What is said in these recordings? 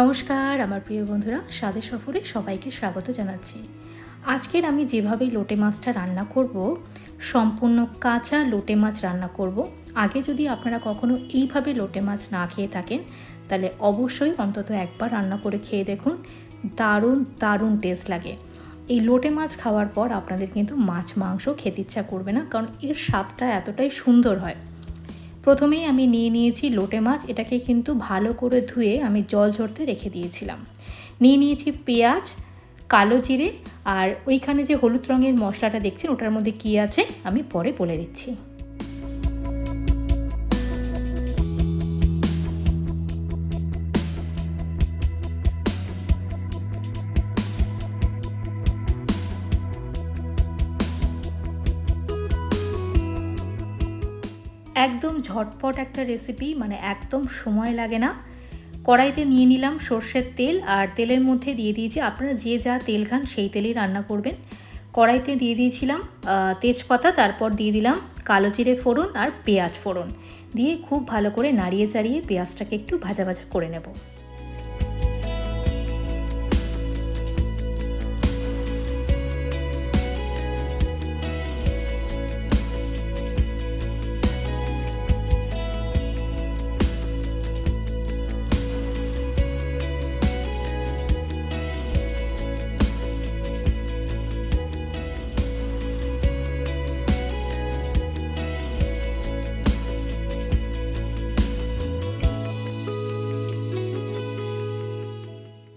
নমস্কার, আমার প্রিয় বন্ধুরা, স্বাদের সফরে সবাইকে স্বাগত জানাচ্ছি। আজকের আমি যেভাবে লোটে মাছটা রান্না করব, সম্পূর্ণ কাঁচা লোটে মাছ রান্না করব। আগে যদি আপনারা কখনো এইভাবে লোটে মাছ না খেয়ে থাকেন, তাহলে অবশ্যই অন্তত একবার রান্না করে খেয়ে দেখুন। দারুণ দারুণ টেস্ট লাগে। এই লোটে মাছ খাওয়ার পর আপনাদের কিন্তু মাছ মাংস খেতে ইচ্ছা করবে না, কারণ এর স্বাদটা এতটাই সুন্দর হয়। প্রথমেই আমি নিয়ে নিয়েছি লোটে মাছ, এটাকে কিন্তু ভালো করে ধুয়ে আমি জল ঝরতে রেখে দিয়েছিলাম। নিয়ে নিয়েছি পেঁয়াজ, কালো জিরে আর ওইখানে যে হলুদ রঙের মশলাটা দেখছেন, ওটার মধ্যে কী আছে আমি পরে বলে দিচ্ছি। একদম ঝটপট একটা রেসিপি মানে একদম সময় লাগে না। কড়াইতে নিয়ে নিলাম সর্ষের তেল, আর তেলের মধ্যে দিয়ে দিয়েছি আপনারা যে যা তেল খান সেই তেলেই রান্না করবেন। কড়াইতে দিয়ে দিয়েছিলাম তেজপাতা, তারপর দিয়ে দিলাম কালো জিরে ফোড়ন আর পেঁয়াজ ফোড়ন। দিয়ে খুব ভালো করে নাড়িয়ে চাড়িয়ে পেঁয়াজটাকে একটু ভাজা ভাজা করে নেব।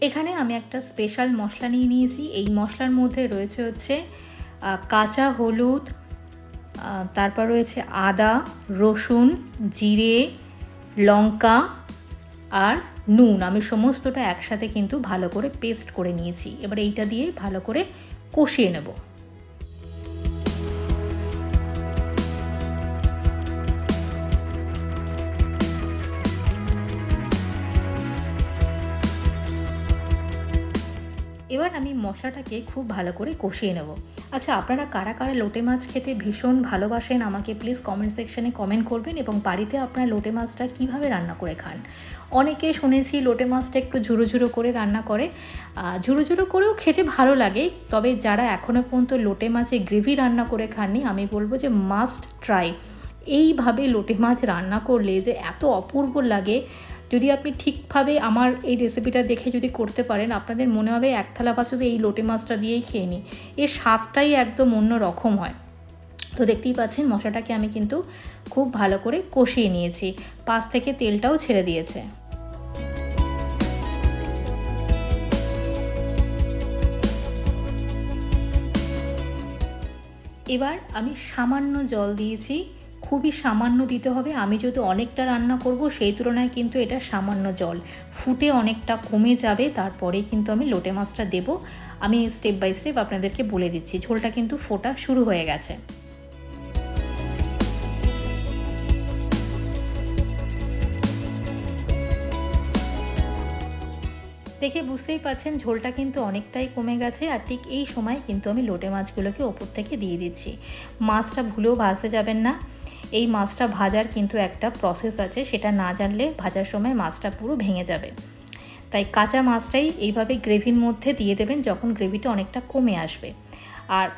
এখানে আমি একটা স্পেশাল মশলা নিয়ে নিয়েছি। এই মশলার মধ্যে রয়েছে হচ্ছে কাঁচা হলুদ তারপর রয়েছে আদা, রসুন, জিরে, লঙ্কা আর নুন। আমি সমস্তটা একসাথে কিন্তু ভালো করে পেস্ট করে নিয়েছি। এবার এইটা দিয়ে ভালো করে কষিয়ে নেব। এবার আমি মশলাটাকে খুব ভালো করে কষিয়ে নেব। আচ্ছা আপনারা কারা কারা লোটে মাছ খেতে ভীষণ ভালোবাসেন আমাকে প্লিজ কমেন্ট সেকশানে কমেন্ট করবেন এবং বাড়িতে আপনারা লোটে মাছটা কীভাবে রান্না করে খান? অনেকে শুনেছি লোটে মাছটা একটু ঝুরো ঝুরো করে রান্না করে। ঝুরো ঝুরো করেও খেতে ভালো লাগে, তবে যারা এখনও পর্যন্ত লোটে মাছে গ্রেভি রান্না করে খাননি, আমি বলব যে মাস্ট ট্রাই এইভাবে লোটে মাছ রান্না করলে যে এত অপূর্ব লাগে যদি আপনি ঠিকভাবে আমার এই রেসিপিটা দেখে যদি করতে পারেন, আপনাদের মনে হবে এক থালা বা শুধু এই লোটে মাছটা দিয়েই খেয়ে নিই। এর স্বাদটাই একদম অন্য রকম হয়। তো দেখতেই পাচ্ছেন, মশলাটাকে আমি কিন্তু খুব ভালো করে কষিয়ে নিয়েছি। পাশ থেকে তেলটাও ছেড়ে দিয়েছে। এবার আমি সামান্য জল দিয়েছি। খুবই সামান্য দিতে হবে। আমি যদি অনেকটা রান্না করব, সেই তুলনায় কিন্তু এটা সামান্য জল। ফুটে অনেকটা কমে যাবে, তারপরে কিন্তু আমি লোটে মাছটা দেব। আমি স্টেপ বাই স্টেপ আপনাদেরকে বলে দিচ্ছি, ঝোলটা কিন্তু ফোটা শুরু হয়ে গেছে। দেখে বুঝতেই পাচ্ছেন, ঝোলটা কিন্তু অনেকটাই কমে গেছে আর ঠিক এই সময় কিন্তু আমি লোটে মাছগুলোকে ওপর থেকে দিয়ে দিচ্ছি। মাছটা ভুলেও ভাজতে যাবেন না। এই মাছটা ভাজার কিন্তু একটা প্রসেস আছে, সেটা না জানলে ভাজার সময় মাছটা পুরো ভেঙে যাবে। তাই কাঁচা মাছটাই এইভাবে গ্রেভির মধ্যে দিয়ে দেবেন যখন গ্রেভিটা অনেকটা কমে আসবে। আর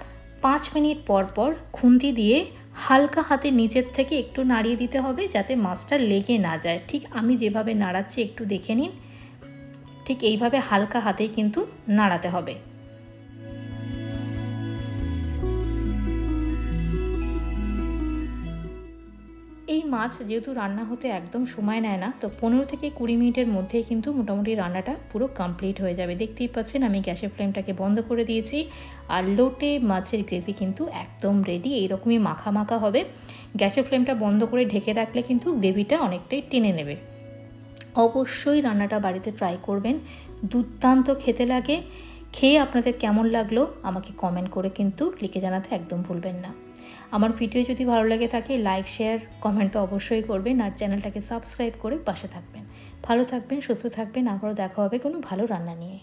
পাঁচ মিনিট পর পর খুন্তি দিয়ে হালকা হাতে নিচের থেকে একটু নাড়িয়ে দিতে হবে যাতে মাছটা লেগে না যায়। ঠিক আমি যেভাবে নাড়াচ্ছি একটু দেখে নিন। ঠিক এইভাবে হালকা হাতেই কিন্তু নাড়াতে হবে। মাছ যেহেতু রান্না হতে একদম সময় নেয় না, তো পনেরো থেকে কুড়ি মিনিটের মধ্যেই কিন্তু মোটামুটি রান্নাটা পুরো কমপ্লিট হয়ে যাবে। দেখতেই পাচ্ছেন আমি গ্যাসের ফ্লেমটাকে বন্ধ করে দিয়েছি আর লোটে মাছের গ্রেভি কিন্তু একদম রেডি এইরকমই মাখা মাখা হবে। গ্যাসের ফ্লেমটা বন্ধ করে ঢেকে রাখলে কিন্তু গ্রেভিটা অনেকটাই টেনে নেবে। অবশ্যই রান্নাটা বাড়িতে ট্রাই করবেন, দুর্দান্ত খেতে লাগে। খেয়ে আপনাদের কেমন লাগল আমাকে কমেন্ট করে কিন্তু লিখে জানাতে একদম ভুলবেন না। আমার ভিডিও যদি ভালো লাগে থাকে লাইক শেয়ার কমেন্ট তো অবশ্যই করবেন আর চ্যানেলটাকে সাবস্ক্রাইব করে পাশে থাকবেন। ভালো থাকবেন, সুস্থ থাকবেন, আবারও দেখা হবে কোনো ভালো রান্না নিয়ে।